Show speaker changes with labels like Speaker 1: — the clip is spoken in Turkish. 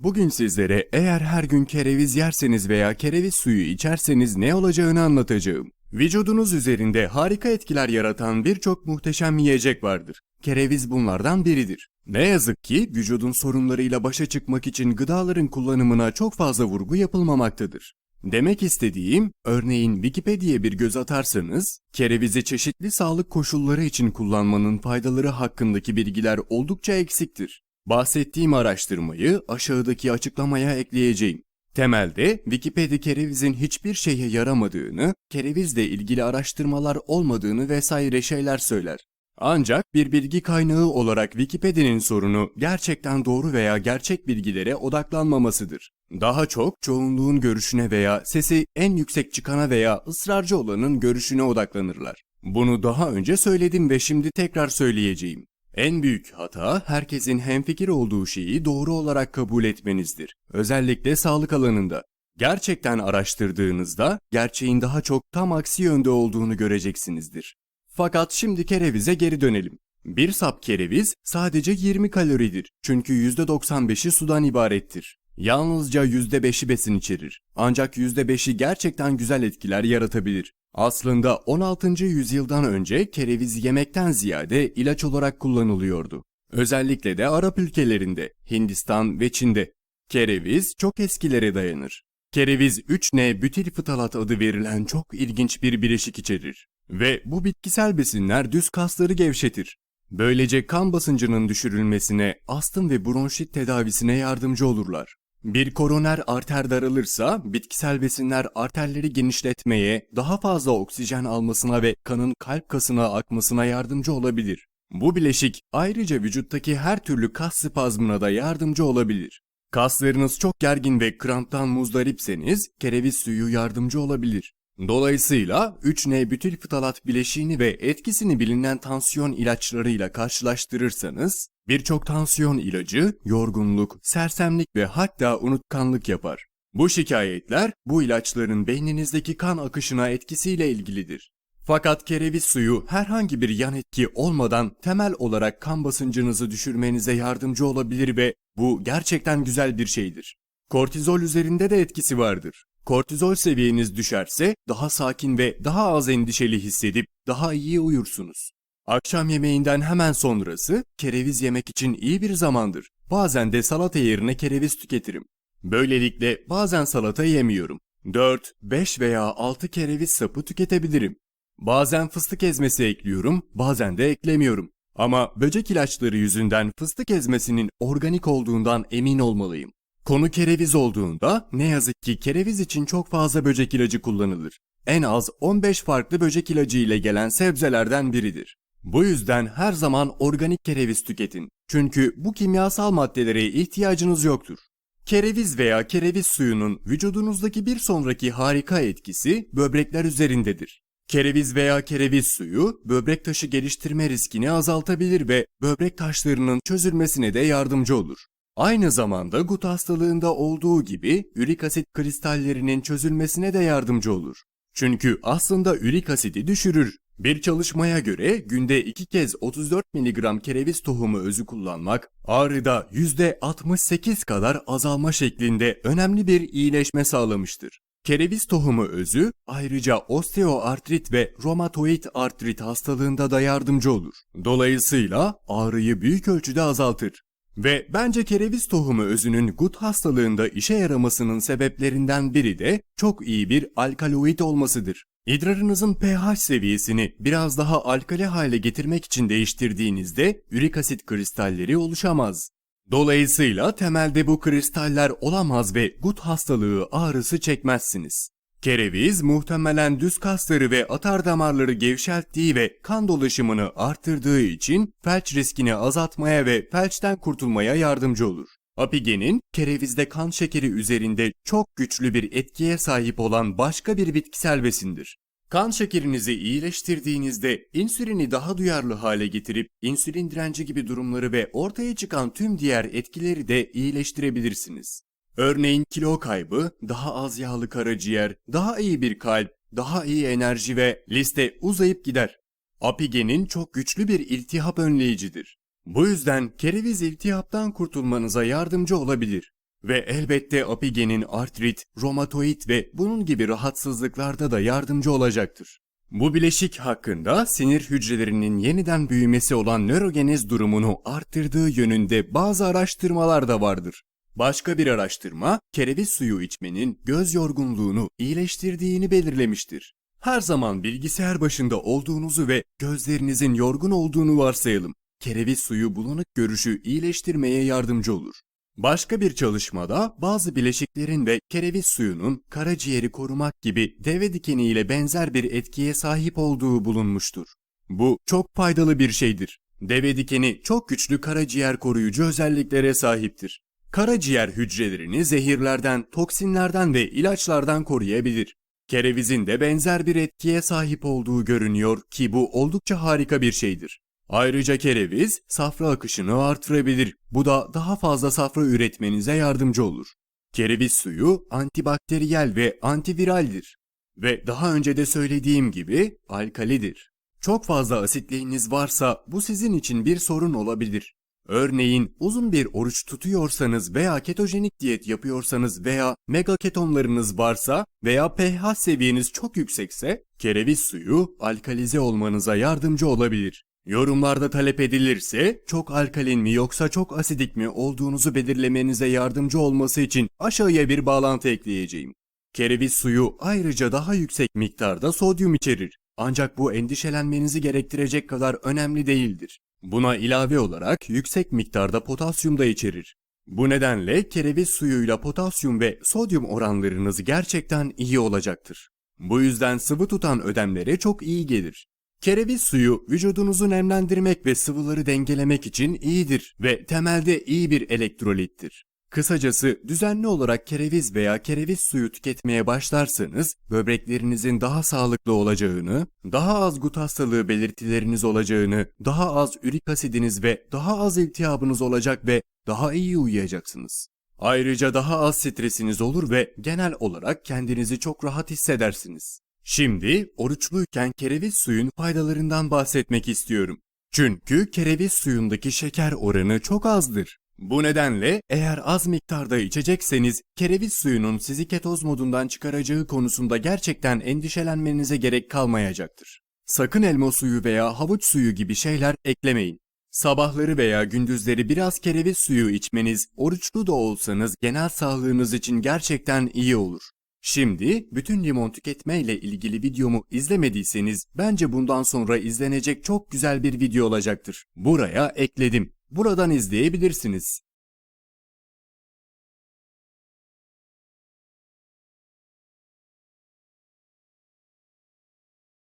Speaker 1: Bugün sizlere eğer her gün kereviz yerseniz veya kereviz suyu içerseniz ne olacağını anlatacağım. Vücudunuz üzerinde harika etkiler yaratan birçok muhteşem yiyecek vardır. Kereviz bunlardan biridir. Ne yazık ki vücudun sorunlarıyla başa çıkmak için gıdaların kullanımına çok fazla vurgu yapılmamaktadır. Demek istediğim, örneğin Wikipedia'ya bir göz atarsanız, kerevizi çeşitli sağlık koşulları için kullanmanın faydaları hakkındaki bilgiler oldukça eksiktir. Bahsettiğim araştırmayı aşağıdaki açıklamaya ekleyeceğim. Temelde Wikipedia kerevizin hiçbir şeye yaramadığını, kerevizle ilgili araştırmalar olmadığını vesaire şeyler söyler. Ancak bir bilgi kaynağı olarak Wikipedia'nın sorunu gerçekten doğru veya gerçek bilgilere odaklanmamasıdır. Daha çok çoğunluğun görüşüne veya sesi en yüksek çıkana veya ısrarcı olanın görüşüne odaklanırlar. Bunu daha önce söyledim ve şimdi tekrar söyleyeceğim. En büyük hata herkesin hemfikir olduğu şeyi doğru olarak kabul etmenizdir. Özellikle sağlık alanında. Gerçekten araştırdığınızda gerçeğin daha çok tam aksi yönde olduğunu göreceksinizdir. Fakat şimdi kerevize geri dönelim. Bir sap kereviz sadece 20 kaloridir. Çünkü %95'i sudan ibarettir. Yalnızca %5'i besin içerir. Ancak %5'i gerçekten güzel etkiler yaratabilir. Aslında 16. yüzyıldan önce kereviz yemekten ziyade ilaç olarak kullanılıyordu. Özellikle de Arap ülkelerinde, Hindistan ve Çin'de. Kereviz çok eskilere dayanır. Kereviz 3N butil fıtalat adı verilen çok ilginç bir bileşik içerir. Ve bu bitkisel besinler düz kasları gevşetir. Böylece kan basıncının düşürülmesine, astım ve bronşit tedavisine yardımcı olurlar. Bir koroner arter daralırsa bitkisel besinler arterleri genişletmeye, daha fazla oksijen almasına ve kanın kalp kasına akmasına yardımcı olabilir. Bu bileşik ayrıca vücuttaki her türlü kas spazmına da yardımcı olabilir. Kaslarınız çok gergin ve kramptan muzdaripseniz kereviz suyu yardımcı olabilir. Dolayısıyla 3N butil fıtalat bileşiğini ve etkisini bilinen tansiyon ilaçlarıyla karşılaştırırsanız birçok tansiyon ilacı yorgunluk, sersemlik ve hatta unutkanlık yapar. Bu şikayetler bu ilaçların beyninizdeki kan akışına etkisiyle ilgilidir. Fakat kereviz suyu herhangi bir yan etki olmadan temel olarak kan basıncınızı düşürmenize yardımcı olabilir ve bu gerçekten güzel bir şeydir. Kortizol üzerinde de etkisi vardır. Kortizol seviyeniz düşerse daha sakin ve daha az endişeli hissedip daha iyi uyursunuz. Akşam yemeğinden hemen sonrası kereviz yemek için iyi bir zamandır. Bazen de salata yerine kereviz tüketirim. Böylelikle bazen salata yemiyorum. 4, 5 veya 6 kereviz sapı tüketebilirim. Bazen fıstık ezmesi ekliyorum, bazen de eklemiyorum. Ama böcek ilaçları yüzünden fıstık ezmesinin organik olduğundan emin olmalıyım. Konu kereviz olduğunda ne yazık ki kereviz için çok fazla böcek ilacı kullanılır. En az 15 farklı böcek ilacı ile gelen sebzelerden biridir. Bu yüzden her zaman organik kereviz tüketin. Çünkü bu kimyasal maddelere ihtiyacınız yoktur. Kereviz veya kereviz suyunun vücudunuzdaki bir sonraki harika etkisi böbrekler üzerindedir. Kereviz veya kereviz suyu böbrek taşı geliştirme riskini azaltabilir ve böbrek taşlarının çözülmesine de yardımcı olur. Aynı zamanda gut hastalığında olduğu gibi ürik asit kristallerinin çözülmesine de yardımcı olur. Çünkü aslında ürik asidi düşürür. Bir çalışmaya göre günde 2 kez 34 mg kereviz tohumu özü kullanmak ağrıda %68 kadar azalma şeklinde önemli bir iyileşme sağlamıştır. Kereviz tohumu özü ayrıca osteoartrit ve romatoid artrit hastalığında da yardımcı olur. Dolayısıyla ağrıyı büyük ölçüde azaltır. Ve bence kereviz tohumu özünün gut hastalığında işe yaramasının sebeplerinden biri de çok iyi bir alkaloid olmasıdır. İdrarınızın pH seviyesini biraz daha alkali hale getirmek için değiştirdiğinizde ürik asit kristalleri oluşamaz. Dolayısıyla temelde bu kristaller olamaz ve gut hastalığı ağrısı çekmezsiniz. Kereviz muhtemelen düz kasları ve atar damarları gevşelttiği ve kan dolaşımını arttırdığı için felç riskini azaltmaya ve felçten kurtulmaya yardımcı olur. Apigenin kerevizde kan şekeri üzerinde çok güçlü bir etkiye sahip olan başka bir bitkisel besindir. Kan şekerinizi iyileştirdiğinizde insülini daha duyarlı hale getirip insülin direnci gibi durumları ve ortaya çıkan tüm diğer etkileri de iyileştirebilirsiniz. Örneğin kilo kaybı, daha az yağlı karaciğer, daha iyi bir kalp, daha iyi enerji ve liste uzayıp gider. Apigenin çok güçlü bir iltihap önleyicidir. Bu yüzden kereviz iltihaptan kurtulmanıza yardımcı olabilir. Ve elbette Apigen'in artrit, romatoid ve bunun gibi rahatsızlıklarda da yardımcı olacaktır. Bu bileşik hakkında sinir hücrelerinin yeniden büyümesi olan nörogenez durumunu arttırdığı yönünde bazı araştırmalar da vardır. Başka bir araştırma, kereviz suyu içmenin göz yorgunluğunu iyileştirdiğini belirlemiştir. Her zaman bilgisayar başında olduğunuzu ve gözlerinizin yorgun olduğunu varsayalım. Kereviz suyu bulanık görüşü iyileştirmeye yardımcı olur. Başka bir çalışmada bazı bileşiklerin ve kereviz suyunun karaciğeri korumak gibi deve dikeni ile benzer bir etkiye sahip olduğu bulunmuştur. Bu çok faydalı bir şeydir. Deve dikeni çok güçlü karaciğer koruyucu özelliklere sahiptir. Karaciğer hücrelerini zehirlerden, toksinlerden ve ilaçlardan koruyabilir. Kerevizin de benzer bir etkiye sahip olduğu görünüyor ki bu oldukça harika bir şeydir. Ayrıca kereviz safra akışını artırabilir. Bu da daha fazla safra üretmenize yardımcı olur. Kereviz suyu antibakteriyel ve antiviraldir. Ve daha önce de söylediğim gibi alkalidir. Çok fazla asitliğiniz varsa bu sizin için bir sorun olabilir. Örneğin uzun bir oruç tutuyorsanız veya ketojenik diyet yapıyorsanız veya megaketonlarınız varsa veya pH seviyeniz çok yüksekse kereviz suyu alkalize olmanıza yardımcı olabilir. Yorumlarda talep edilirse çok alkalin mi yoksa çok asidik mi olduğunuzu belirlemenize yardımcı olması için aşağıya bir bağlantı ekleyeceğim. Kereviz suyu ayrıca daha yüksek miktarda sodyum içerir. Ancak bu endişelenmenizi gerektirecek kadar önemli değildir. Buna ilave olarak yüksek miktarda potasyum da içerir. Bu nedenle kereviz suyuyla potasyum ve sodyum oranlarınız gerçekten iyi olacaktır. Bu yüzden sıvı tutan ödemlere çok iyi gelir. Kereviz suyu vücudunuzu nemlendirmek ve sıvıları dengelemek için iyidir ve temelde iyi bir elektrolittir. Kısacası düzenli olarak kereviz veya kereviz suyu tüketmeye başlarsanız böbreklerinizin daha sağlıklı olacağını, daha az gut hastalığı belirtileriniz olacağını, daha az ürik asidiniz ve daha az iltihabınız olacak ve daha iyi uyuyacaksınız. Ayrıca daha az stresiniz olur ve genel olarak kendinizi çok rahat hissedersiniz. Şimdi oruçluyken kereviz suyun faydalarından bahsetmek istiyorum. Çünkü kereviz suyundaki şeker oranı çok azdır. Bu nedenle eğer az miktarda içecekseniz kereviz suyunun sizi ketoz modundan çıkaracağı konusunda gerçekten endişelenmenize gerek kalmayacaktır. Sakın elma suyu veya havuç suyu gibi şeyler eklemeyin. Sabahları veya gündüzleri biraz kereviz suyu içmeniz, oruçlu da olsanız genel sağlığınız için gerçekten iyi olur. Şimdi bütün limon tüketme ile ilgili videomu izlemediyseniz bence bundan sonra izlenecek çok güzel bir video olacaktır. Buraya ekledim. Buradan izleyebilirsiniz.